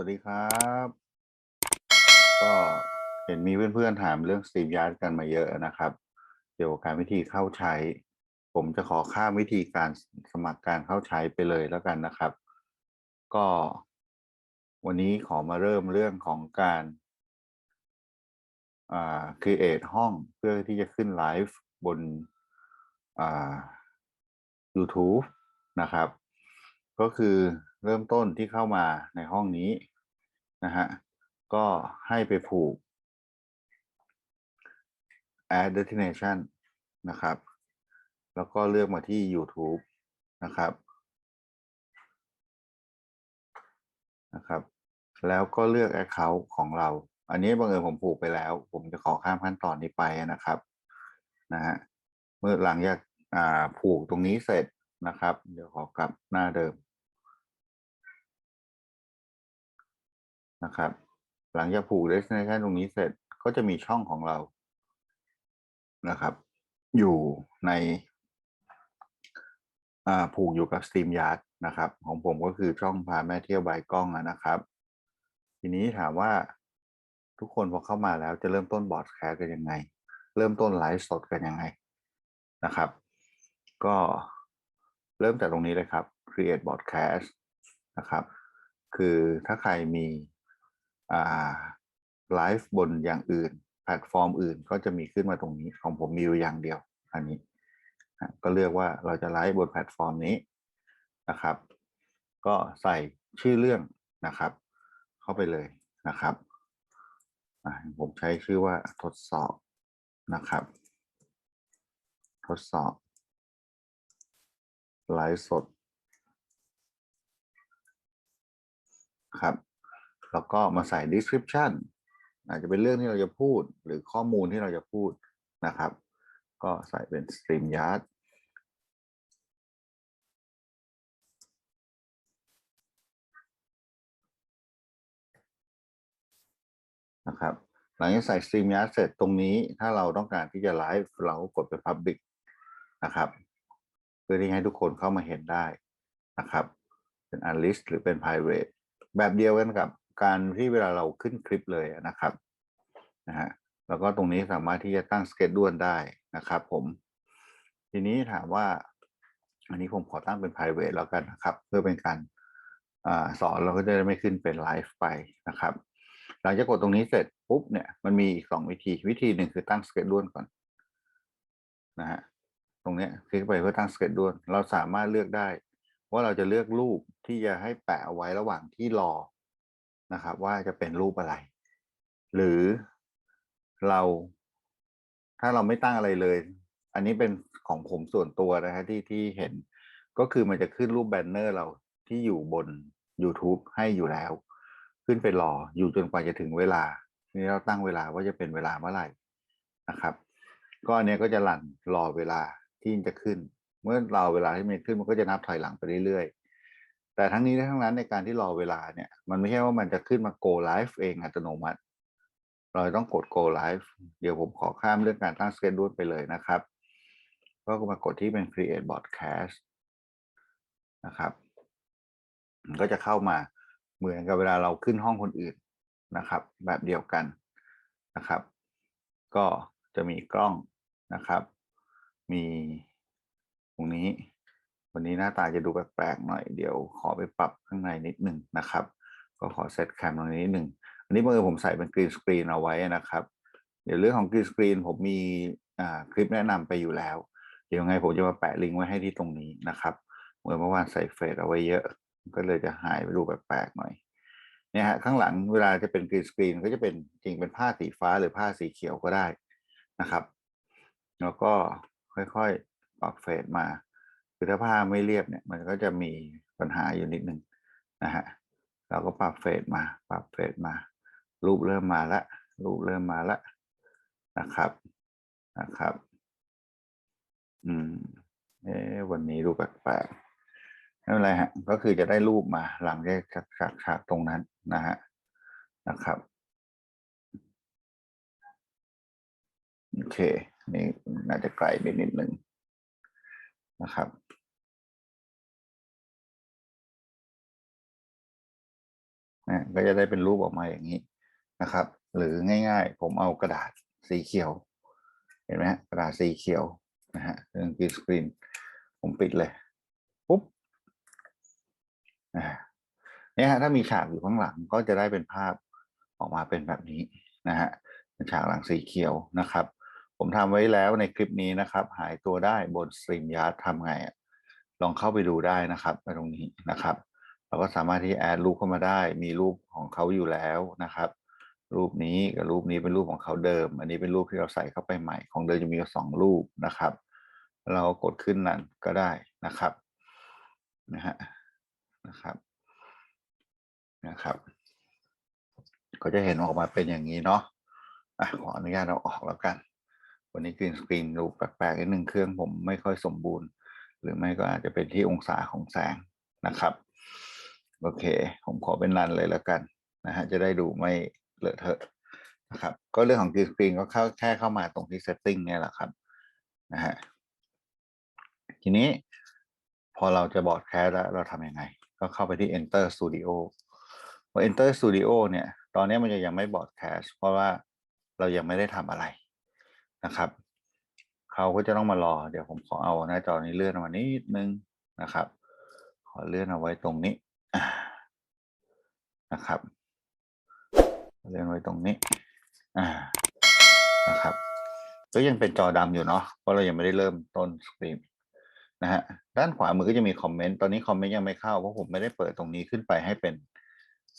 วัสดีครับ ก็เห็นมีเพื่อนๆถามเรื่อง StreamYard กันมาเยอะนะครับ เกี่ยวกับการวิธีเข้าใช้ ผมจะขอข้ามวิธีการสมัครการเข้าใช้ไปเลยแล้วกันนะครับ ก็ วันนี้ขอมาเริ่มเรื่องของการอ่า create ห้องเพื่อที่จะขึ้นไลฟ์บนอ่า YouTube นะครับ ก็คือ เริ่มต้นที่เข้ามาในห้องนี้นะฮะก็ให้ไปผูก add destination นะครับ แล้วก็เลือกมาที่ YouTube นะครับนะครับ แล้วก็เลือก Account ของเรา อันนี้บังเอิญผมผูกไปแล้ว ผมจะขอข้ามขั้นตอนนี้ไปนะครับนะฮะเมื่อหลังจากผูกตรงนี้เสร็จนะครับ เดี๋ยวขอกลับหน้าเดิม นะครับ หลังจากผูก destination ตรงนี้เสร็จก็จะมีช่องของเรานะครับ อยู่ในผูกอยู่กับ StreamYard นะครับ ของผมก็คือช่องพาแม่เที่ยวบายกล้องนะครับ ทีนี้ถามว่าทุกคนพอเข้ามาแล้วจะเริ่มต้นบอร์ดแคสกันยังไง เริ่มต้นไลฟ์สดกันยังไงนะครับ ก็เริ่มจากตรงนี้เลยครับ create broadcast นะครับ คือถ้าใครมี ไลฟ์บนอย่างอื่น แพลตฟอร์มอื่นก็จะมีขึ้นมาตรงนี้ของผมมีอยู่อย่างเดียว อันนี้ก็เลือกว่าเราจะไลฟ์บนแพลตฟอร์มนี้นะครับ ก็ใส่ชื่อเรื่องนะครับ เข้าไปเลยนะครับผมใช้ชื่อว่าทดสอบนะครับ ทดสอบไลฟ์สดครับ แล้วก็มาใส่ description อาจจะเป็นเรื่องที่เราจะพูดหรือข้อมูลที่เราจะพูดนะครับ ก็ใส่เป็น StreamYard นะครับหลังจากใส่ StreamYard เสร็จตรงนี้ถ้าเราต้องการที่จะไลฟ์เราก็กดไป Public นะครับเพื่อที่ให้ทุกคนเข้ามาเห็นได้นะครับ เป็น Unlist หรือเป็น Private แบบเดียวกันกับ การที่เวลาเราขึ้นคลิปเลยนะครับนะฮะแล้วก็ตรงนี้สามารถที่จะตั้งสเกจด้วยได้นะครับ ผม ทีนี้ถามว่า อันนี้ผมขอตั้งเป็น private แล้วกันนะครับ เพื่อเป็นการอสอนเราก็จะไม่ขึ้นเป็นไลฟ์ไปนะครับ หลังจากกดตรงนี้เสร็จปุ๊บเนี่ยมันมีอีกสองวิธีวิธีหนึ่งคือตั้งสเกจด้วยก่อนนะฮะตรงนี้คลิกไปเพื่อตั้งสเกจด้วยเราสามารถเลือกได้ ว่าเราจะเลือกรูปที่จะให้แปะเอาไว้ระหว่างที่รอ นะครับว่าจะเป็นรูปอะไร หรือเรา ถ้าเราไม่ตั้งอะไรเลย อันนี้เป็นของผมส่วนตัวนะฮะที่ที่เห็นก็คือมันจะขึ้นรูปแบนเนอร์เราที่อยู่บน YouTube ให้อยู่แล้ว ขึ้นไปรออยู่จนกว่าจะถึงเวลาทีนี้เราตั้งเวลาว่าจะเป็นเวลาเมื่อไหร่นะครับ ก็อันนี้ก็จะรันรอเวลาที่จะขึ้น เมื่อรอเวลาที่มันขึ้นมันก็จะนับถอยหลังไปเรื่อย แต่ทั้งนี้และทั้งนั้นในการที่รอเวลาเนี่ย มันไม่ใช่ว่ามันจะขึ้นมา go live เองอัตโนมัติ เราต้องกด go live เดี๋ยวผมขอข้ามเรื่องการตั้ง schedule ไปเลยนะครับ ก็มากดที่เป็น create broadcast นะครับ ก็จะเข้ามาเหมือนกับเวลาเราขึ้นห้องคนอื่นนะครับ แบบเดียวกันนะครับ ก็จะมีกล้องนะครับ มีตรงนี้ วันนี้หน้าตาจะดูแปลกๆหน่อยเดี๋ยวขอไปปรับข้างในนิดหนึ่งนะครับ ก็ขอเซตแคมตรงนี้นิดหนึ่งอันนี้เมื่อผมใส่เป็นกรีนสกรีนเอาไว้นะครับ เดี๋ยวเรื่องของกรีนสกรีนผมมีคลิปแนะนำไปอยู่แล้ว เดี๋ยวไงผมจะมาแปะลิงก์ไว้ให้ที่ตรงนี้นะครับเมื่อเมื่อวานใส่เฟซเอาไว้เยอะ ก็เลยจะหายไปดูแปลกๆหน่อยเนี่ยฮะข้างหลังเวลาจะเป็นกรีนสกรีนก็จะเป็นจริงเป็นผ้าสีฟ้าหรือผ้าสีเขียวก็ได้นะครับ แล้วก็ค่อยๆปรับเฟดมา คือถ้าผ้าไม่เรียบเนี่ย มันก็จะมีปัญหาอยู่นิดนึงนะฮะเราก็ปรับเฟดมา ปรับเฟดมา รูปเริ่มมาล้วรูปเริ่มมาล้วนะครับนะครับ อืมเอ๊วันนี้ดูปแปลกๆไม่เป็นไรฮะ ก็คือจะได้รูปมาหลังจากจากฉากตรงนั้นนะฮะนะครับโอเค นี่น่าจะไกลไปนิดนึง นะครับนะก็จะได้เป็นรูปออกมาอย่างนี้นะครับ หรือง่ายๆ ผมเอากระดาษสีเขียว เห็นไหมกระดาษสีเขียวนะฮะเรื่องกรีนสกรีนผมปิดเลยปุ๊บเนี่ยฮะถ้ามีฉากอยู่ข้างหลังก็จะได้เป็นภาพออกมาเป็นแบบนี้นะฮะเป็นฉากหลังสีเขียวนะครับ ผมทำไว้แล้วในคลิปนี้นะครับ หายตัวได้บนสตรีมยาร์ดทำไง ลองเข้าไปดูได้นะครับตรงนี้นะครับ เราก็สามารถที่แอดรูปเข้ามาได้ มีรูปของเขาอยู่แล้วนะครับ รูปนี้กับรูปนี้เป็นรูปของเขาเดิม อันนี้เป็นรูปที่เราใส่เข้าไปใหม่ ของเดิมจะมีสองรูปนะครับ เรากดขึ้นนั่นก็ได้นะครับนะฮะนะครับนะครับ ก็จะเห็นออกมาเป็นอย่างนี้เนาะอะขออนุญาตเราออกแล้วกัน วันนี้กรีนสกรีนดูแปลกๆนิดนึงเครื่องผมไม่ค่อยสมบูรณ์ หรือไม่ก็อาจจะเป็นที่องศาของแสงนะครับ โอเค ผมขอเป็นนันเลยแล้วกันนะฮะจะได้ดูไม่เลอะเทอะนะครับ ก็เรื่องของกรีนสกรีนก็เข้าแค่เข้ามาตรงที่ setting เนี่ยแหละครับนะฮะทีนี้พอเราจะบอร์ดแคสแล้วเราทำยังไง ก็เข้าไปที่ enter studio พอ enter studio เนี่ย ตอนนี้มันจะยังไม่บอร์ดแคสเพราะว่าเรายังไม่ได้ทำอะไร นะครับเขาก็จะต้องมารอ เดี๋ยวผมขอเอาหน้าจอนี้เลื่อนมานิดนึงนะครับ ขอเลื่อนเอาไว้ตรงนี้นะครับ เลื่อนไว้ตรงนี้นะครับก็ยังเป็นจอดำอยู่เนาะเพราะเรายังไม่ได้เริ่มต้นสตรีมนะฮะด้านขวามือก็จะมีคอมเมนต์ตอนนี้คอมเมนต์ยังไม่เข้าเพราะผมไม่ได้เปิดตรงนี้ขึ้นไปให้เป็น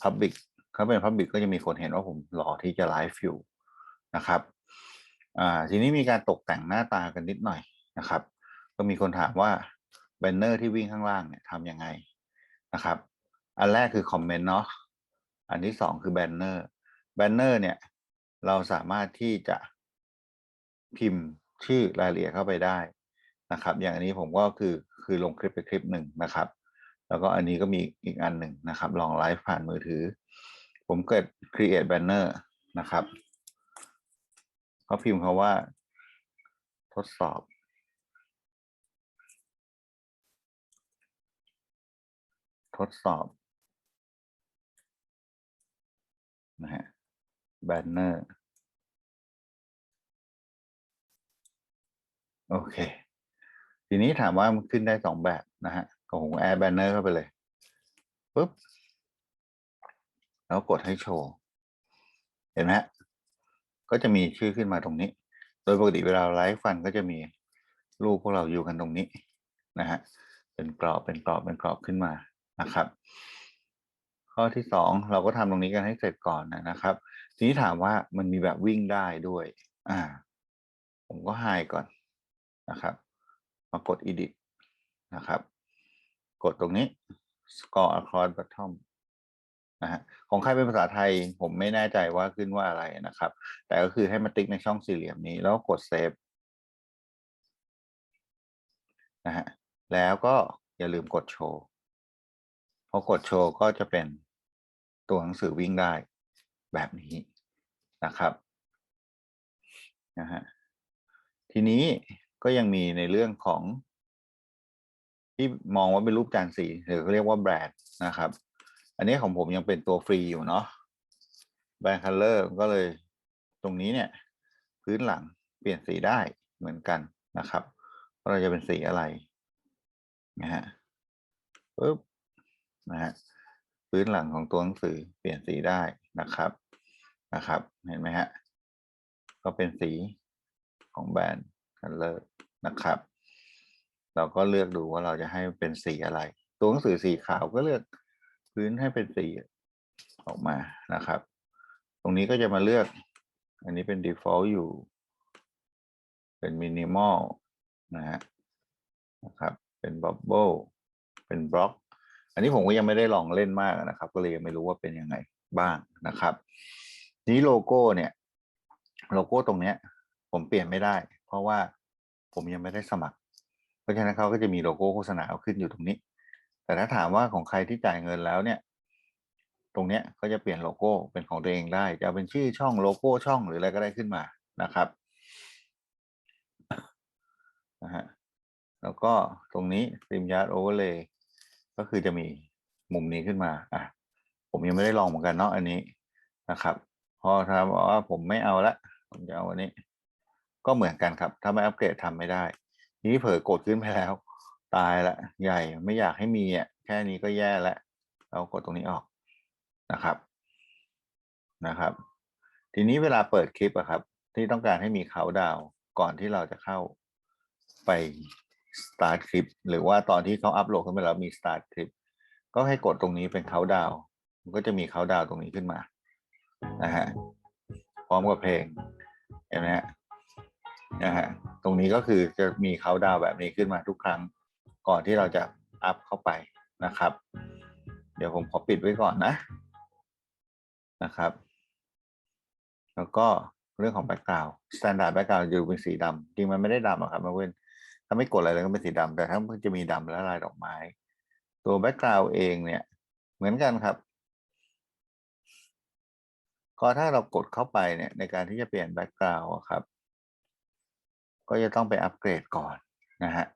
Public เขาเป็น Public ก็จะมีคนเห็นว่าผมรอที่จะไลฟ์อยู่นะครับ อ่าทีนี้มีการตกแต่งหน้าตากันนิดหน่อยนะครับ ก็มีคนถามว่าแบนเนอร์ที่วิ่งข้างล่างเนี่ยทำยังไงนะครับ อันแรกคือคอมเมนต์เนาะอันที่สองคือแบนเนอร์แบนเนอร์เนี่ยเราสามารถที่จะพิมพ์ชื่อรายละเอียดเข้าไปได้นะครับ อย่างอันนี้ผมก็คือคือลงคลิปไปคลิปหนึ่งนะครับ แล้วก็อันนี้ก็มีอีกอันหนึ่งนะครับ ลองไลฟ์ผ่านมือถือ ผมเกิด create banner นะครับ ก็พิมพ์คาว่า ทดสอบ ทดสอบนะฮะ banner โอเค ทีนี้ถามว่ามันขึ้นได้สองแบบนะฮะก็ผมแอดแบนเนอร์เข้าไปเลยปุ๊บ แล้วกดให้โชว์ เห็นไหมฮะ ก็จะมีชื่อขึ้นมาตรงนี้ โดยปกติเวลาไลฟ์ฟันก็จะมีรูปพวกเราอยู่กันตรงนี้นะฮะ เป็นกรอบ เป็นกรอบ เป็นกรอบขึ้นมานะครับ ข้อที่สองเราก็ทำตรงนี้กันให้เสร็จก่อนนะครับ ทีนี้ถามว่ามันมีแบบวิ่งได้ด้วย อ่า ผมก็ไฮก่อนนะครับ มากด edit นะครับ กดตรงนี้ score across bottom นะฮะของใครเป็นภาษาไทยผมไม่แน่ใจว่าขึ้นว่าอะไรนะครับ แต่ก็คือให้มาติ๊กในช่องสี่เหลี่ยมนี้แล้วกด save นะฮะแล้วก็อย่าลืมกดโชว์พอกดโชว์ก็จะเป็นตัวหนังสือวิ่งได้แบบนี้นะครับนะฮะทีนี้ก็ยังมีในเรื่องของที่มองว่าเป็นรูปจานสีหรือเขาเรียกว่าแบรนด์นะครับ อันนี้ของผมยังเป็นตัวฟรีอยู่เนาะแบนด์คัลเลอร์ก็เลยตรงนี้เนี่ย พื้นหลังเปลี่ยนสีได้เหมือนกันนะครับว่าเราจะเป็นสีอะไรนะฮะปึ๊บนะฮะพื้นหลังของตัวหนังสือเปลี่ยนสีได้นะครับนะครับ เห็นไหมฮะก็เป็นสีของแบรนด์ color นะครับ เราก็เลือกดูว่าเราจะให้เป็นสีอะไร ตัวหนังสือสีขาวก็เลือก พื้นให้เป็นสีออกมานะครับ ตรงนี้ก็จะมาเลือก อันนี้เป็น default อยู่ เป็น minimal นะฮะนะครับ เป็น bubble เป็นบล็อก อันนี้ผมก็ยังไม่ได้ลองเล่นมากนะครับ ก็เลยยังไม่รู้ว่าเป็นยังไงบ้างนะครับ นี้โลโก้เนี่ย โลโก้ตรงเนี้ย ผมเปลี่ยนไม่ได้ เพราะว่าผมยังไม่ได้สมัคร เพราะฉะนั้นเขาก็จะมีโลโก้โฆษณาเอาขึ้นอยู่ตรงนี้ แต่ถ้าถามว่าของใครที่จ่ายเงินแล้วเนี่ย ตรงเนี้ยก็จะเปลี่ยนโลโก้เป็นของตัวเองได้ จะเป็นชื่อช่องโลโก้ช่องหรืออะไรก็ได้ขึ้นมานะครับนะฮะแล้วก็ตรงนี้ StreamYard Overlay ก็คือจะมีมุมนี้ขึ้นมาอะผมยังไม่ได้ลองเหมือนกันเนาะอันนี้นะครับ พอถ้าบอกว่าผมไม่เอาละผมจะเอาอันนี้ ก็เหมือนกันครับ ถ้าไม่อัปเกรดทำไม่ได้ นี้เผลอกดขึ้นไปแล้ว ตายละใหญ่ไม่อยากให้มีอะแค่นี้ก็แย่ล้วเรากดตรงนี้ออกนะครับนะครับ ทีนี้เวลาเปิดคลิปอะครับ ที่ต้องการให้มีเขาดาวก่อนที่เราจะเข้าไป start คลิปหรือว่าตอนที่เขาอัปโหลดขึ้นไปแล้วมี start คลิปก็ให้กดตรงนี้เป็นเขาดาวมันก็จะมีเขาดาวตรงนี้ขึ้นมานะฮะพร้อมกับเพลงเห็นไหมฮะนะฮะตรงนี้ก็คือจะมีเขาดาวแบบนี้ขึ้นมาทุกครั้ง ก่อนที่เราจะอัพเข้าไปนะครับ เดี๋ยวผมขอปิดไว้ก่อนนะนะครับ แล้วก็เรื่องของแบ็กกราวด์สแตนดาร์ดแบ็กกราวด์อยู่เป็นสีดำจริงมันไม่ได้ดำหรอกครับมาเว้นถ้าไม่กดอะไรเลยก็เป็นสีดำแต่ถ้ามันจะมีดำและลายดอกไม้ ตัวแบ็กกราวด์เองเนี่ย เหมือนกันครับ ก็ถ้าเรากดเข้าไปเนี่ยในการที่จะเปลี่ยนแบ็กกราวด์ครับ ก็จะต้องไปอัปเกรดก่อนนะฮะ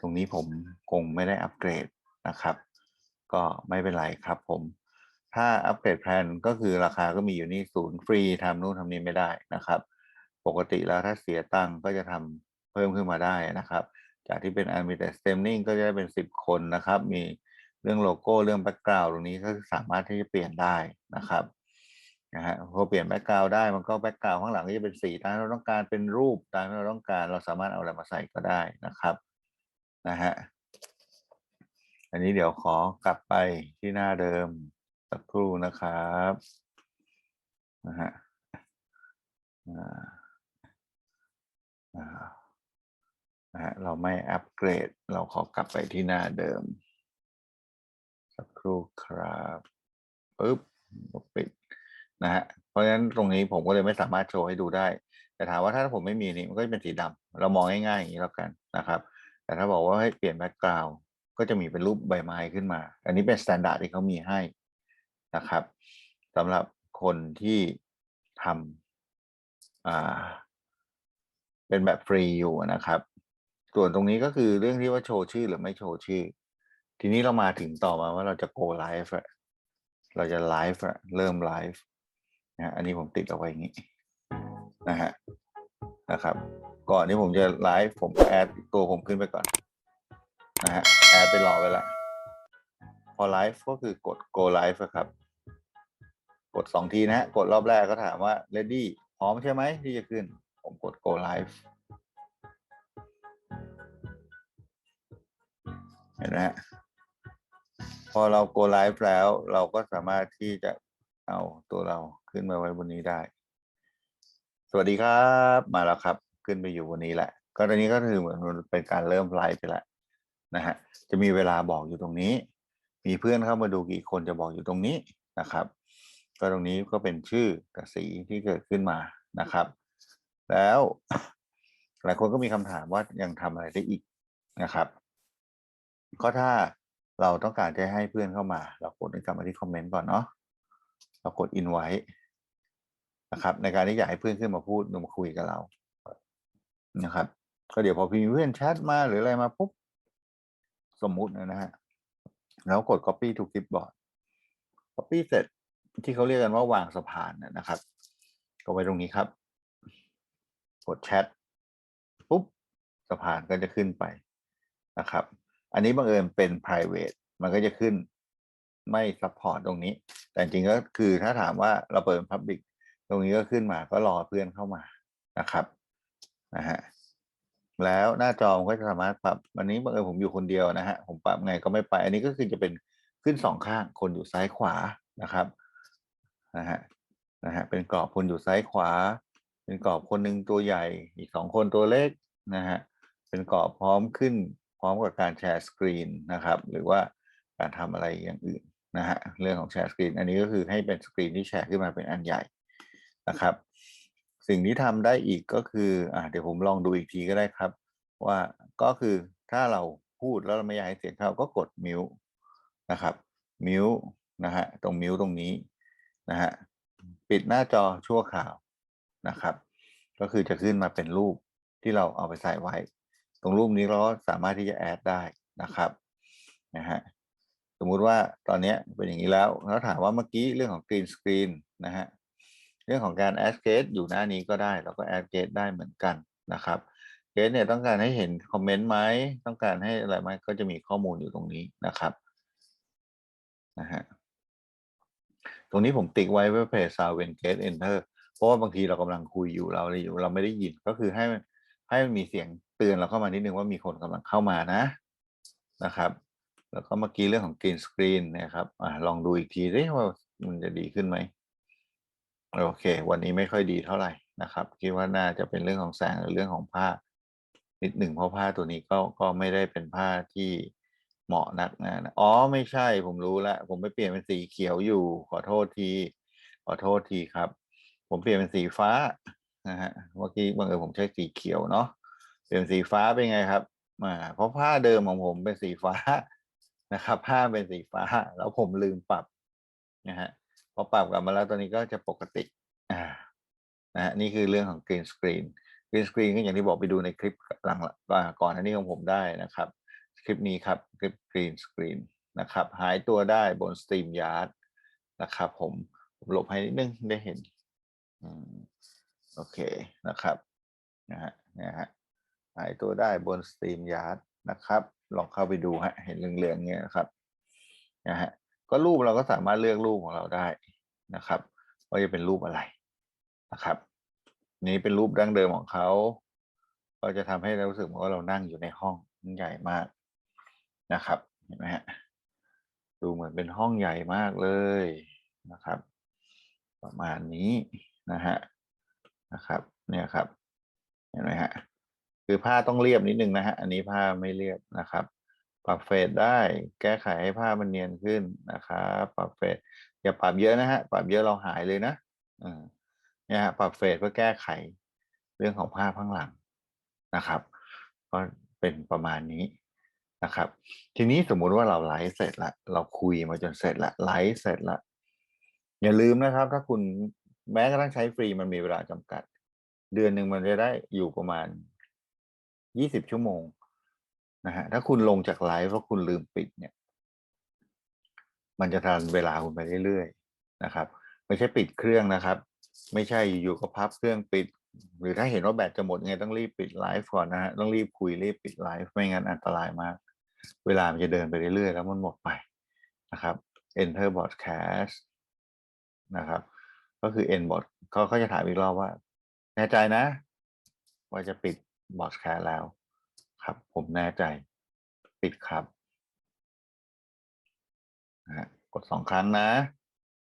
ตรงนี้ผมคงไม่ได้อัปเกรดนะครับ ก็ไม่เป็นไรครับผม ถ้าอัปเกรดแพลนก็คือราคาก็มีอยู่นี่ศูนย์ฟรีทำนู่นทำนี่ไม่ได้นะครับ ปกติแล้วถ้าเสียตังค์ก็จะทำเพิ่มขึ้นมาได้นะครับ จากที่เป็น unlimited stemming ก็จะได้เป็น 10 คนนะครับ มีเรื่องโลโก้เรื่องแบ็กกราวด์ตรงนี้ก็สามารถที่จะเปลี่ยนได้นะครับนะฮะพอเปลี่ยนแบ็กกราวด์ได้มันก็แบ็กกราวด์ข้างหลังก็จะเป็นสีตามที่เราต้องการเป็นรูปตามที่เราต้องการ เราสามารถเอาอะไรมาใส่ก็ได้นะครับ นะฮะ อันนี้เดี๋ยวขอกลับไปที่หน้าเดิมสักครู่นะครับนะฮะนะฮะเราไม่อัปเกรด เราขอกลับไปที่หน้าเดิม สักครู่ครับปึ๊บปิดนะฮะ เพราะฉะนั้นตรงนี้ผมก็เลยไม่สามารถโชว์ให้ดูได้ แต่ถามว่าถ้าผมไม่มีนี่มันก็จะเป็นสีดำเรามองง่ายๆอย่างนี้แล้วกันนะครับ แต่ถ้าบอกว่าให้เปลี่ยนแบ็กกราวด์ก็จะมีเป็นรูปใบไม้ขึ้นมา อันนี้เป็นสแตนดาร์ดที่เขามีให้นะครับสำหรับคนที่ทำเป็นแบบฟรีอยู่นะครับ ส่วนตรงนี้ก็คือเรื่องที่ว่าโชว์ชื่อหรือไม่โชว์ชื่อ ทีนี้เรามาถึงต่อมาว่าเราจะ go live เราจะไลฟ์อะเริ่มไลฟ์นะอันนี้ผมติดเอาไว้อย่างนี้นะฮะนะครับ ก่อนที่ผมจะไลฟ์ผมแอดตัวผมขึ้นไปก่อนนะฮะแอดไปรอไว้ละพอไลฟ์ก็คือกด go live ครับ กดสองทีนะฮะ กดรอบแรกก็ถามว่า ready พร้อมใช่ไหมที่จะขึ้น ผมกด go live เห็นไหมฮะพอเรา go live แล้วเราก็สามารถที่จะเอาตัวเราขึ้นมาไว้บนนี้ได้ สวัสดีครับ มาแล้วครับ ขึ้นไปอยู่บนนี้แหละ ก็ตอนนี้ก็คือเหมือนมันเป็นการเริ่มไลฟ์ไปแล้วนะฮะจะมีเวลาบอกอยู่ตรงนี้ มีเพื่อนเข้ามาดูกี่คนจะบอกอยู่ตรงนี้นะครับ ก็ตรงนี้ก็เป็นชื่อกับสีที่เกิดขึ้นมานะครับ แล้วหลายคนก็มีคำถามว่ายังทำอะไรได้อีกนะครับ ก็ถ้าเราต้องการจะให้เพื่อนเข้ามา เรากดกลับมาที่คอมเมนต์ก่อนเนาะเรากด invite นะครับ ในการที่อยากให้เพื่อนขึ้นมาพูดมาคุยกับเรา นะครับ ก็เดี๋ยวพอมีเพื่อนแชทมาหรืออะไรมาปุ๊บ สมมุตินะฮะ แล้วกด copy to clipboard copy เสร็จที่เขาเรียกกันว่าวางสะพานนะครับ ก็ไว้ตรงนี้ครับ กดแชทปุ๊บสะพานก็จะขึ้นไปนะครับ อันนี้บังเอิญเป็น private มันก็จะขึ้นไม่ support ตรงนี้ แต่จริงก็คือถ้าถามว่าเราเปิด public ตรงนี้ก็ขึ้นมาก็รอเพื่อนเข้ามานะครับ นะฮะแล้วหน้าจอมันก็จะสามารถปรับวันนี้บังเอิญผมอยู่คนเดียวนะฮะผมปรับไงก็ไม่ไป อันนี้ก็คือจะเป็นขึ้นสองข้างคนอยู่ซ้ายขวานะครับนะฮะนะฮะเป็นกรอบคนอยู่ซ้ายขวา เป็นกรอบคนหนึ่งตัวใหญ่ อีกสองคนตัวเล็กนะฮะเป็นกรอบพร้อมขึ้นพร้อมกับการแชร์สกรีนนะครับ หรือว่าการทำอะไรอย่างอื่นนะฮะเรื่องของแชร์สกรีนอันนี้ก็คือให้เป็นสกรีนที่แชร์ขึ้นมาเป็นอันใหญ่นะครับ สิ่งที่ทำได้อีกก็คืออ่าเดี๋ยวผมลองดูอีกทีก็ได้ครับ ว่าก็คือถ้าเราพูดแล้วเราไม่อยากให้เสียงเข้าก็กดมิวนะครับมิวนะฮะตรงมิวตรงนี้นะฮะปิดหน้าจอชั่วคราวนะครับ ก็คือจะขึ้นมาเป็นรูปที่เราเอาไปใส่ไว้ ตรงรูปนี้เราก็สามารถที่จะแอดได้นะครับนะฮะสมมุติว่าตอนนี้เป็นอย่างนี้แล้วแล้วถามว่าเมื่อกี้เรื่องของ green screen นะฮะ รื่องของการ add gate อยู่หน้านี้ก็ได้เราก็ add gate ได้เหมือนกันนะครับ gate เนี่ยต้องการให้เห็นคอมเมนต์ไหมต้องการให้อะไรไหมก็จะมีข้อมูลอยู่ตรงนี้นะครับนะฮะตรงนี้ผมติ๊กไว้เพื่อ play sound when gate enter เพราะว่าบางทีเรากำลังคุยอยู่เราอยู่เราไม่ได้ยินก็คือให้ให้มันมีเสียงเตือนเราเข้ามานิดนึงว่ามีคนกำลังเข้ามานะนะครับ แล้วก็เมื่อกี้เรื่องของ green screen นะครับอลองดูอีกทีดิว่ามันจะดีขึ้นไหม โอเค วันนี้ไม่ค่อยดีเท่าไหร่นะครับ คิดว่าน่าจะเป็นเรื่องของแสงหรือเรื่องของผ้า นิดหนึ่งเพราะผ้าตัวนี้ก็ก็ไม่ได้เป็นผ้าที่เหมาะนักนะอ๋อไม่ใช่ผมรู้แล้วผมไปเปลี่ยนเป็นสีเขียวอยู่ ขอโทษที ขอโทษทีครับ ผมเปลี่ยนเป็นสีฟ้านะฮะเมื่อกี้บังเอิญผมใช้สีเขียวเนาะเปลี่ยนสีฟ้าเป็นไงครับมาเพราะผ้าเดิมของผมเป็นสีฟ้านะครับ ผ้าเป็นสีฟ้า แล้วผมลืมปรับนะฮะ อปรับกลับมาแล้วตอนนี้ก็จะปกติอ่านะฮะนี่คือเรื่องของ green screen green screen ก็อย่างที่บอกไปดูในคลิปหลังก่อนอันนี้ของผมได้นะครับ คลิปนี้ครับคลิป green screen นะครับ หายตัวได้บน Stream Yard นะครับผมผมหลบให้นิดนึงได้เห็นโอเคนะครับนะฮะนะฮะหายตัวได้บน Stream Yard นะครับ ลองเข้าไปดูฮะเห็นเหลืองๆเงี้ยนะครับนะฮะก็รูปเราก็สามารถเลือกรูปของเราได้ นะครับว่าจะเป็นรูปอะไรนะครับ นี้เป็นรูปดั้งเดิมของเขาก็จะทำให้เรารู้สึกว่าเรานั่งอยู่ในห้องใหญ่มากนะครับเห็นไหมฮะดูเหมือนเป็นห้องใหญ่มากเลยนะครับ ประมาณนี้นะฮะนะครับเนี่ยครับเห็นไหมฮะคือผ้าต้องเรียบนิดนึงนะฮะอันนี้ผ้าไม่เรียบนะครับ ปรับเฟดได้แก้ไขให้ผ้ามันเนียนขึ้นนะครับ ปรับเฟด อย่าปรับเยอะนะฮะ ปรับเยอะเราหายเลยนะอ่าเนี่ยฮะปรับเฟดเพื่อแก้ไขเรื่องของภาพข้างหลังนะครับ ก็เป็นประมาณนี้นะครับ ทีนี้สมมุติว่าเราไลฟ์เสร็จละเราคุยมาจนเสร็จละไลฟ์เสร็จละอย่าลืมนะครับ ถ้าคุณแม้กระทั่งใช้ฟรีมันมีเวลาจำกัด เดือนหนึ่งมันจะได้อยู่ประมาณยี่สิบชั่วโมงนะฮะถ้าคุณลงจากไลฟ์เพราะคุณลืมปิดเนี่ย มันจะทันเวลาคุณไปเรื่อยๆนะครับ ไม่ใช่ปิดเครื่องนะครับ ไม่ใช่อยู่ๆก็พับเครื่องปิด หรือถ้าเห็นว่าแบตจะหมดไงต้องรีบปิดไลฟ์ก่อนนะฮะต้องรีบคุยรีบปิดไลฟ์ไม่งั้นอันตรายมาก เวลามันจะเดินไปเรื่อยๆ แล้วมันหมดไปนะครับ enter broadcast นะครับ ก็คือ end bot เขาเขาจะถามอีกรอบว่าแน่ใจนะ ว่าจะปิด broadcast แล้วครับ ผมแน่ใจ ปิดครับ นะกดสองครั้งนะ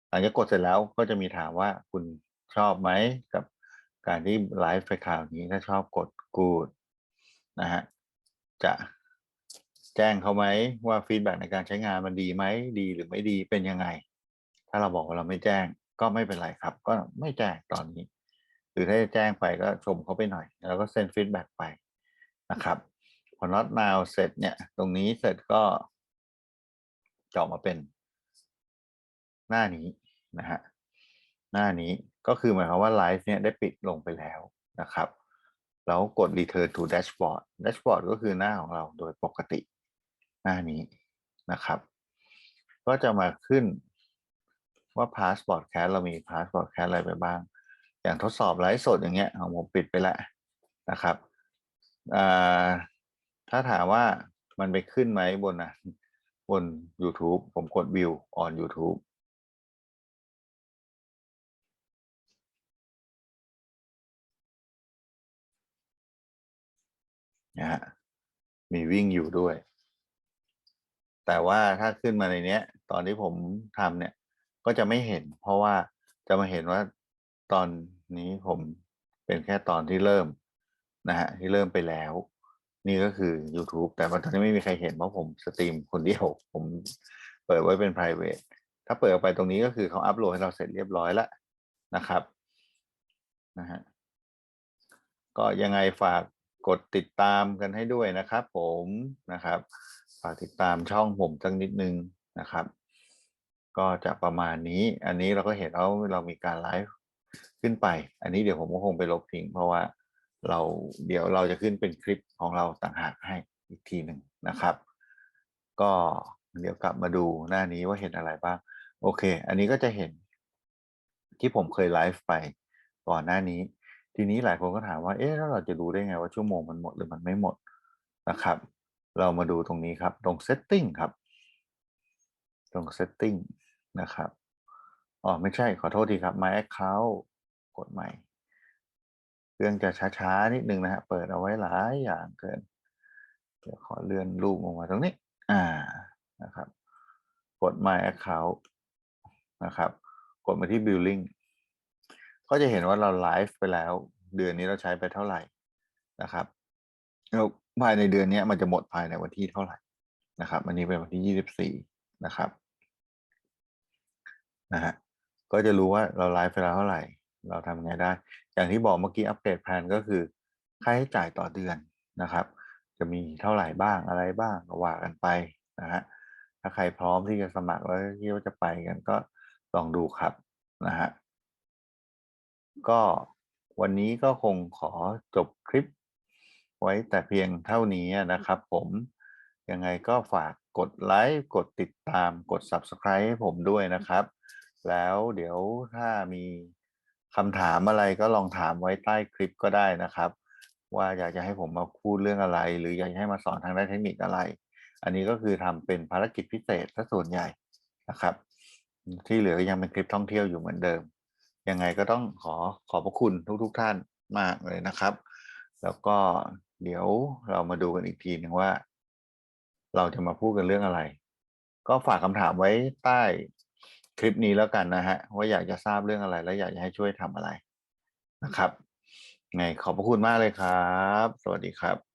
หลังจากกดเสร็จแล้วก็จะมีถามว่าคุณชอบไหมกับการที่ไลฟ์ไปข่าวนี้ถ้าชอบกดกูดนะฮะจะแจ้งเขาไหมว่าฟีดแบ็ในการใช้งานมันดีไหมดีหรือไม่ดีเป็นยังไง ถ้าเราบอกว่าเราไม่แจ้งก็ไม่เป็นไรครับ ก็ไม่แจ้งตอนนี้ หรือถ้าจะแจ้งไปก็ชมเขาไปหน่อย แล้วก็เซ็นฟีดแบ็ไปนะครับพอ not now เสร็จเนี่ย ตรงนี้เสร็จก็จะออกมาเป็น หน้านี้นะฮะหน้านี้ก็คือหมายความว่าไลฟ์เนี่ยได้ปิดลงไปแล้วนะครับ แล้วกด return to dashboard dashboard ก็คือหน้าของเราโดยปกติหน้านี้นะครับ ก็จะมาขึ้นว่า passport cast เรามี passport cast อะไรไปบ้าง อย่างทดสอบไลฟ์สดอย่างเงี้ยของผมปิดไปแล้วนะครับถ้าถามว่ามันไปขึ้นไหมบนนะบน YouTube ผมกด view on YouTube นะฮะมีวิ่งอยู่ด้วย แต่ว่าถ้าขึ้นมาในเนี้ย ตอนที่ผมทำเนี่ย ก็จะไม่เห็น เพราะว่าจะมาเห็นว่าตอนนี้ผมเป็นแค่ตอนที่เริ่มนะฮะที่เริ่มไปแล้ว นี่ก็คือ YouTube แต่ตอนนี้ไม่มีใครเห็นเพราะผมสตรีมคนเดียวผมเปิดไว้เป็น private ถ้าเปิดออกไปตรงนี้ก็คือเขาอัปโหลดให้เราเสร็จเรียบร้อยแล้วนะครับนะฮะก็ยังไงฝาก กดติดตามกันให้ด้วยนะครับ ผมนะครับฝากติดตามช่องผมสักนิดนึงนะครับ ก็จะประมาณนี้ อันนี้เราก็เห็นแล้วเรามีการไลฟ์ขึ้นไป อันนี้เดี๋ยวผมก็คงไปลบทิ้งเพราะว่าเราเดี๋ยวเราจะขึ้นเป็นคลิปของเราต่างหากให้อีกทีหนึ่งนะครับ ก็เดี๋ยวกลับมาดูหน้านี้ว่าเห็นอะไรบ้าง โอเค อันนี้ก็จะเห็นที่ผมเคยไลฟ์ไปก่อนหน้านี้ ทีนี้หลายคนก็ถามว่า เอ๊ะแล้วเราจะรู้ได้ไงว่าชั่วโมงมันหมดหรือมันไม่หมดนะครับ เรามาดูตรงนี้ครับ ตรง setting ครับ ตรง setting นะครับ อ๋อ ไม่ใช่ ขอโทษทีครับ my account กดใหม่ เครื่องจะช้าๆ นิดนึงนะฮะ เปิดเอาไว้หลายอย่างเกิน เดี๋ยวขอเลื่อนรูปลงมาตรงนี้ อ่า นะครับ กด my account นะครับ กดมาที่ billing ก็จะเห็นว่าเราไลฟ์ไปแล้ว เดือนนี้เราใช้ไปเท่าไหร่นะครับแล้วภายในเดือนนี้มันจะหมดภายในวันที่เท่าไหร่นะครับอันนี้เป็นวันที่ยี่สิบสี่นะครับนะฮะก็จะรู้ว่าเราไลฟ์ไปแล้วเท่าไหร่ เราทำไงได้ อย่างที่บอกเมื่อกี้อัปเดตแพลนก็คือค่าใช้จ่ายต่อเดือนนะครับ จะมีเท่าไหร่บ้างอะไรบ้างก็ว่ากันไปนะฮะถ้าใครพร้อมที่จะสมัครแล้วคิดว่าจะไปกันก็ลองดูครับนะฮะ ก็วันนี้ก็คงขอจบคลิป ไว้แต่เพียงเท่านี้นะครับผม ยังไงก็ฝากกดไลค์ กดติดตาม กด Subscribe ให้ผมด้วยนะครับ แล้วเดี๋ยวถ้ามีคำถามอะไรก็ลองถามไว้ใต้คลิปก็ได้นะครับ ว่าอยากจะให้ผมมาพูดเรื่องอะไร หรืออยากจะให้มาสอนทางด้านเทคนิคอะไร อันนี้ก็คือทำเป็นภารกิจพิเศษซะส่วนใหญ่นะครับ ที่เหลือยังเป็นคลิปท่องเที่ยวอยู่เหมือนเดิม ยังไงก็ต้องขอขอบพระคุณทุกๆทท่านมากเลยนะครับ แล้วก็เดี๋ยวเรามาดูกันอีกทีหนึ่งว่า เราจะมาพูดกันเรื่องอะไร ก็ฝากคำถามไว้ใต้คลิปนี้แล้วกันนะฮะว่าอยากจะทราบเรื่องอะไร และอยากจะให้ช่วยทำอะไรนะครับไงขอบพระคุณมากเลยครับ สวัสดีครับ